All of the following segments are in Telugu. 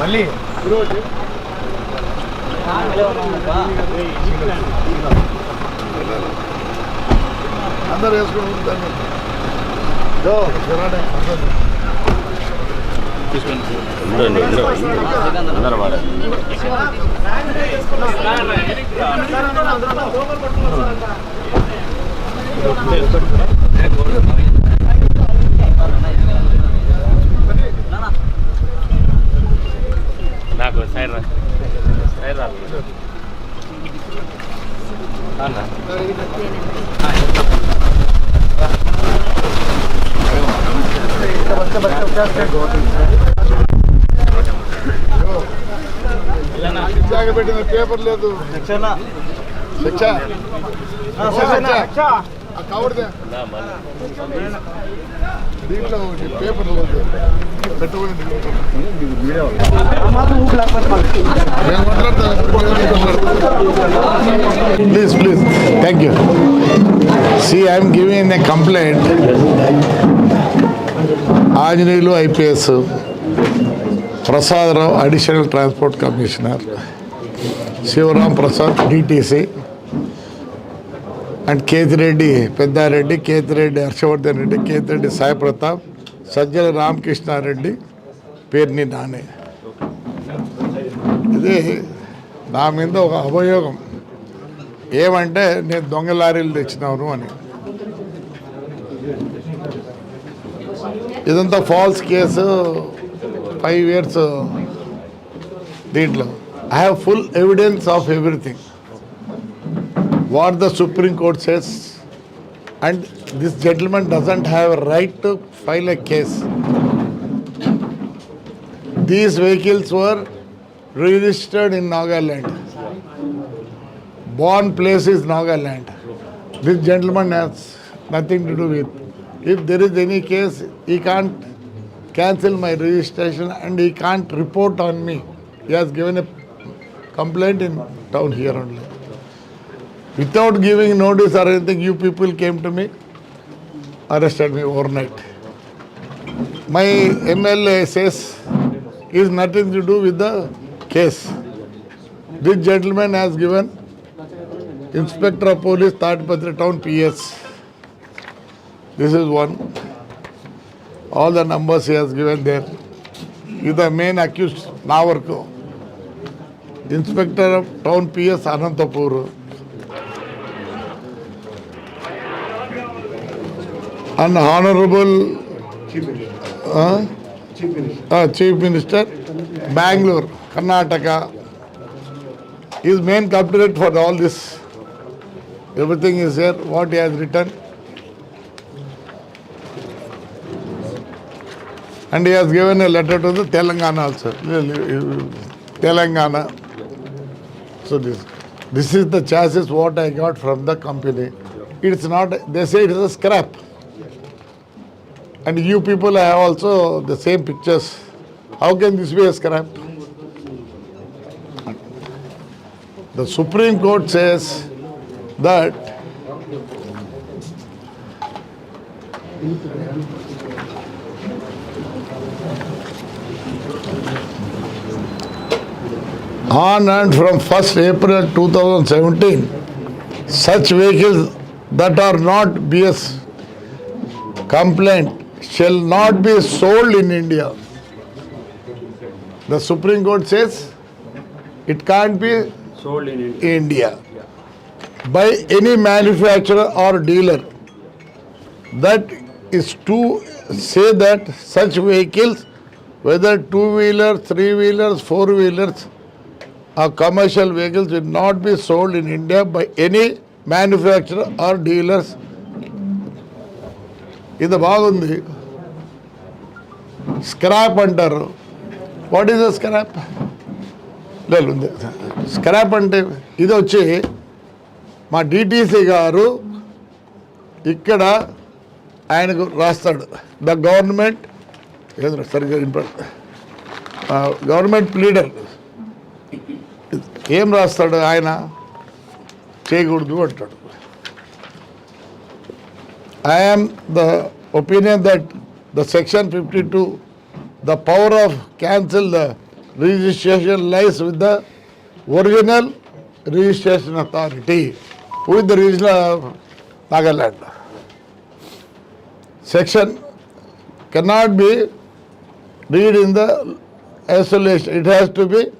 మళ్ళీ అందరూ వేసుకుని ఉంటాను అందరూ. అందరూ పేపర్ లేదు. శిక్ష. దీంట్లో లేదు. పెట్టుకోండి please please thank you see I'm giving a complaint Anjaneyulu IPS Prasada Rao additional transport commissioner. Sivaram Prasad DTC and Kethireddy Peddareddy Kethireddy Harshavardhan Reddy Kethireddy Sai Pratap Sajjala Ramakrishna Reddy పేరుని నానే. ఇది నా మీద ఒక అభయోగం ఏమంటే నేను దొంగ లారీలు తెచ్చినాను అని. ఇదంతా ఫాల్స్ కేసు ఫైవ్ ఇయర్స్ దీంట్లో. I have full evidence of everything. What the Supreme Court says, and this gentleman doesn't have a right to file a case. These vehicles were registered in Nagaland. Born place is Nagaland. This gentleman has nothing to do with. If there is any case, he can't cancel my registration and he can't report on me. He has given a complaint in town here only. Without giving notice or anything, you people came to me, arrested me overnight. My MLA says is nothing to do with the case. This gentleman has given Inspector of Police, Tatpatra Town PS. This is one. All the numbers he has given there. He is the main accused, Navarko. Inspector of Town PS Anantapur. An Honorable uh, Chief Minister. Bangalore, Karnataka. His main culprit for all this. Everything is there. what he has written. And he has given a letter to the Telangana also. Uh, Telangana so this this is the chassis what i got from the company it's not they say it is a scrap and you people have also the same pictures. How can this be a scrap? The Supreme Court says that on and from 1st April 2017, such vehicles that are not BS complaint shall not be sold in India. The Supreme Court says it can't be sold in India by any manufacturer or dealer. That is to say that such vehicles, whether two wheelers, three wheelers, four wheelers, ఆ commercial vehicles will not be sold in India by any manufacturer or dealers ఇది బాగుంది. స్క్రాప్ అంటారు. వాట్ ఈస్ ద స్క్రాప్ లేదు ఉంది. స్క్రాప్ అంటే ఇది వచ్చి మా డిటీసీ గారు ఇక్కడ ఆయనకు రాస్తాడు. ద గవర్నమెంట్ ఏదో సరిగ్గా గవర్నమెంట్ లీడర్ ఏం రాస్తాడు ఆయన చేయకూడదు అంటాడు I am the opinion that the section 52, the power of cancel the registration lies with the original registration authority, who is the regional of Nagaland. Section cannot be read in the isolation. It has to be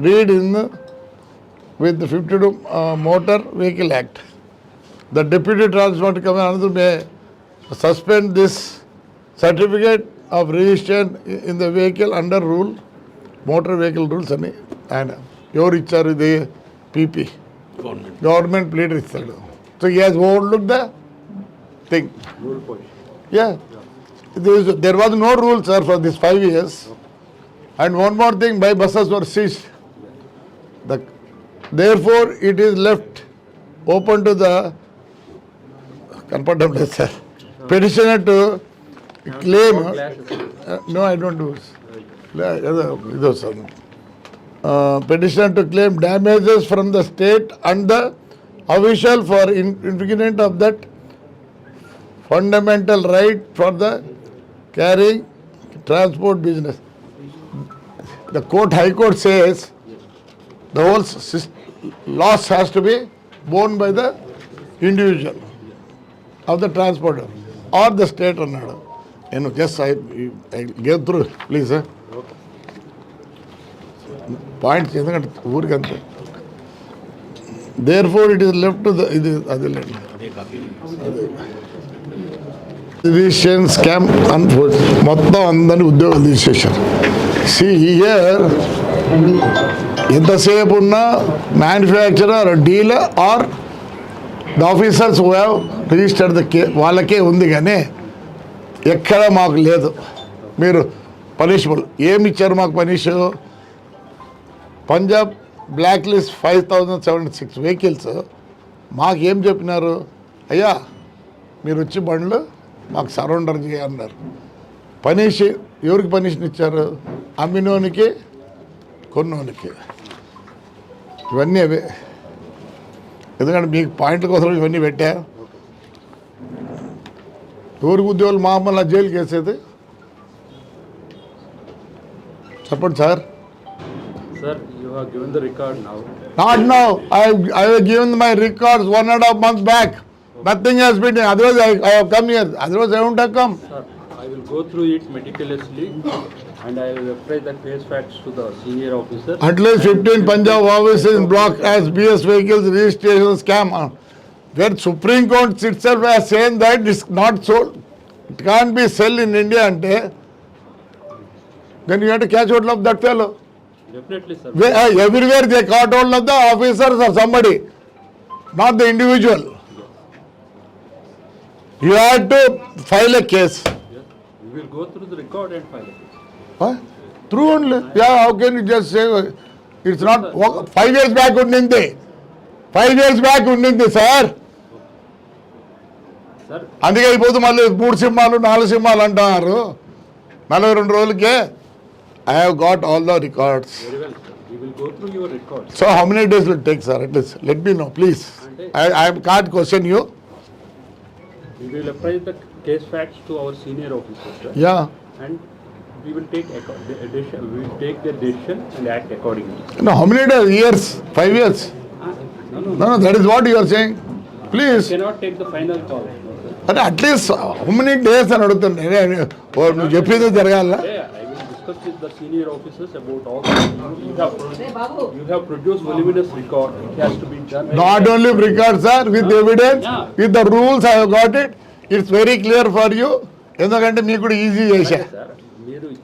read in the, with the 52 uh, Motor Vehicle Act. The Deputy Transport Commander may suspend this certificate of registration in the vehicle under rule, motor vehicle rules and, and your HR the PP. Government. Government played. So he has overlooked the thing. Rule position. Yeah. There, is, there was no rule, sir, for these five years. And one more thing, my buses were seized. The, therefore, it is left open to the comfortable, sir. Petitioner to claim. Uh, no, I don't do. ಇದು. Uh, petitioner to claim damages from the state and the official for infringement of that fundamental right for the carrying transport business. The court, High Court says the whole sys- loss has to be borne by the individual of the transporter or the state అన్నాడు. నేను just I get through please points ఎందుకంటే ఊరికి అంతే. There four it is left ఇది అది రిజిస్ట్రేషన్ స్కామ్ అనుకో మొత్తం అందరినీ ఉద్యోగాలు తీసేశారు. సి ఇయర్ ఎంతసేపు ఉన్నా manufacturer dealer or the officers have registered the కే వాళ్ళకే ఉంది కానీ ఎక్కడ మాకు లేదు. మీరు పనిషబుల్ ఏమి ఇచ్చారు మాకు punish Punjab blacklist five thousand seventy six vehicles మాకు ఏం చెప్పినారు? అయ్యా మీరు వచ్చి బండ్లు మాకు సరౌండర్ చేయన్నారు పనిష్ ఎవరికి పనిషన్ ఇచ్చారు? అమ్మినోనికి కొన్నోనికి. ఇవన్నీ అవే ఎందుకంటే మీకు పాయింట్ల కోసం ఇవన్నీ పెట్టా ఎవరికి ఉద్యోగులు మామూలు జైలుకి వేసేది చెప్పండి sir sir you have given the record now Not now. I have, I have given my records one and a half months back. Nothing has been, otherwise I, I have come here. Otherwise I wouldn't have come. Sir I will go through it meticulously And I will apply the case facts to the senior officer At least 15 Punjab offices blocked as BS vehicles registration scam. Uh, Where Supreme Court itself has saying that it's not sold. It can't be sell in India ante. Then you have to catch hold of that fellow. Where, uh, everywhere they caught hold of the officers or somebody, not the individual. You have to file a case. Will go through the record and file Huh? True only. Yeah, how can you just say uh, it's not wa- five years back ఉండింది. ఫైవ్ ఇయర్స్ బ్యాక్ ఉండింది సార్ అందుకే అయిపోతూ మళ్ళీ మూడు సింహాలు నాలుగు సింహాలు అంటున్నారు నలభై రెండు రోజులకే. I have got all the records through so how many days will take sir at least let me know please I I caught question you yeah and we will take acco- the decision, we will take their decision and act accordingly. No how many days years five years No, no, no that is what you're saying please cannot take the final call. అంటే at least how many days అని అడుగుతున్నా నేనే ఓ నువ్వు చెప్పింది జరగాల Yeah, I will discuss with the senior officers about all the, you have, you have produced voluminous record, it has to be done. Not only record sir with evidence Yeah. With the rules I got it it's very clear for you ఎందుకంటే మీకు కూడా ఈజీ చేశా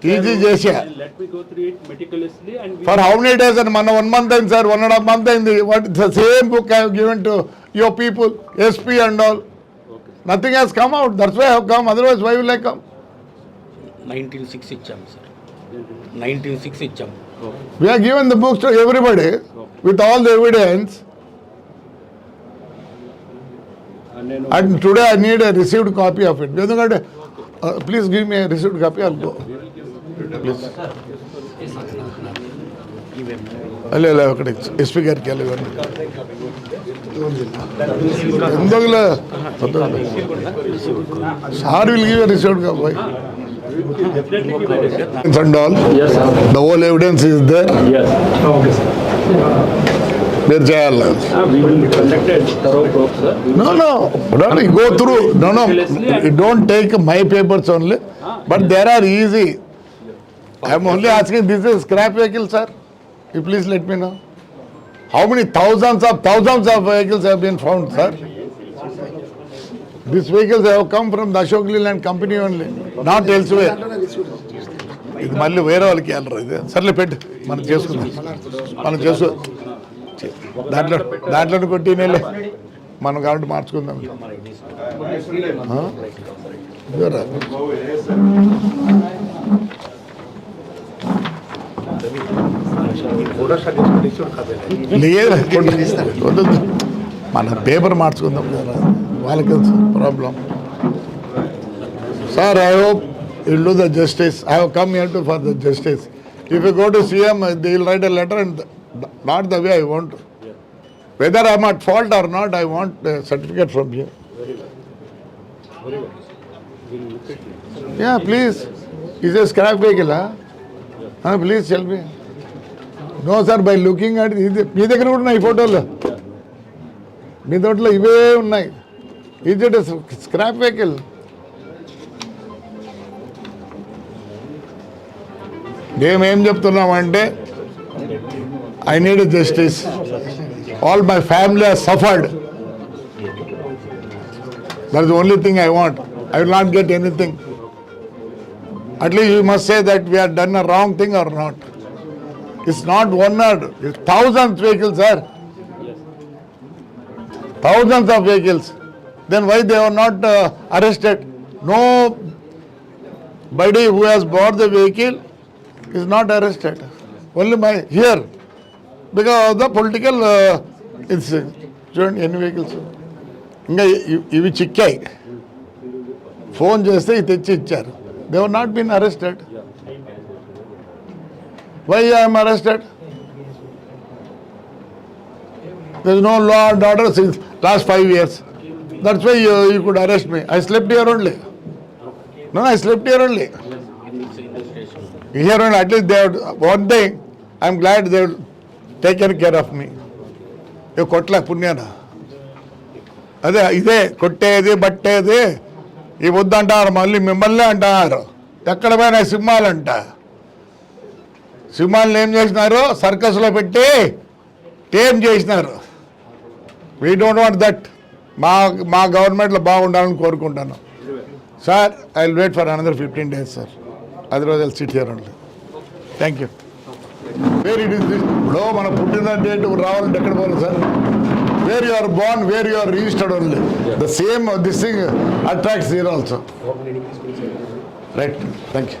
Sir, మీరు Easy చేశా. Let me go through it meticulously and we. For how many days అని మన వన్ మంత్ అయింది sir one and half month అయింది. What the same book I given to your people SP and all. Nothing has come out that's why have come otherwise why will I come nineteen six ఇచ్చాం సార్ నైన్టీన్ సిక్స్ ఇచ్చాం. Okay. We are given the books to everybody with all the evidence. And today I need a received copy of it ఎందుకంటే please give me received copy all go please అలే అలే ఒకటి ఎస్పీ గారికి వెళ్ళి ఇవ్వండి ఎందుకులే సార్ విల్ గివ్ రిసీవ్డ్ కాబట్టి and all Yes, sir. The whole evidence is there Yes. Okay, sir. మీరు చేయాలి Uh, we will conduct a thorough probe, sir. No, no, don't go through, no, no, you I'm only asking this is scrap vehicle sir ఈ please let me know how many thousands of thousands of vehicles have been found sir this vehicles have come from the Ashok Leyland company only not elsewhere ఇది మళ్ళీ వేరే వాళ్ళకి వెళ్ళరు ఇది సర్లే పెట్టు మనం చేసుకుందాం మనం చేసు దాంట్లో దాంట్లో కొట్టి నెలే మనం కాబట్టి మార్చుకుందాం ఆ? ఇదిగోరా. లేదు కొట్టు. వద్దు. మన పేపర్ మార్చుకుందాం కదా వాళ్ళకి problem sir I hope I'll do the justice I have come here to for the justice if you go to CM they will write a letter and not the way I want whether I'm at fault or not I want certificate from you yeah please is a scrap vehicle please tell me No sir by looking అంటే ఇది మీ దగ్గర కూడా ఉన్నాయి ఫోటోలు. మీ తోటలో ఇవే ఉన్నాయి. ఇది స్క్రాప్ వెహికల్ మేమేం చెప్తున్నామంటే I need justice all my family are suffered that is only thing I want I will not get anything at least you must say that we're done a wrong thing or not it's not one not it's thousands vehicles sir thousands of vehicles, then why they were not uh, arrested? Nobody who has bought the vehicle is not arrested. Only my here, because of the political uh, incident. చూడండి ఎన్ని వెహికల్స్ ఇంకా ఇ- ఇవి చిక్కాయి ఫోన్ చేస్తే ఇది తెచ్చి ఇచ్చారు they were not been arrested why I'm arrested there is no law and order since last five years that's why you could arrest me I slept year only no I slept year only year only at least they one thing I'm glad they taken care of me ఇవి కొట్ల పుణ్యాన అదే ఇదే కొట్టేది బట్టేది ఇవి వద్దంటారు మళ్ళీ మిమ్మల్ని అంటారు ఎక్కడ పోయినా సింహాలంట సింహాలను ఏం చేసినారు? సర్కస్లో పెట్టి టేమ్ చేసినారు. వీ డోంట్ వాంట్ దట్ మా మా గవర్నమెంట్లో బాగుండాలని కోరుకుంటాను. Sir I will wait for another fifteen days sir otherwise I'll sit here only thank you where it is ఇప్పుడు మన పుట్టిన డేట్ రావాలంటే ఎక్కడ పోవాలి sir where you are born where you are registered only the same this thing attracts here also right thank you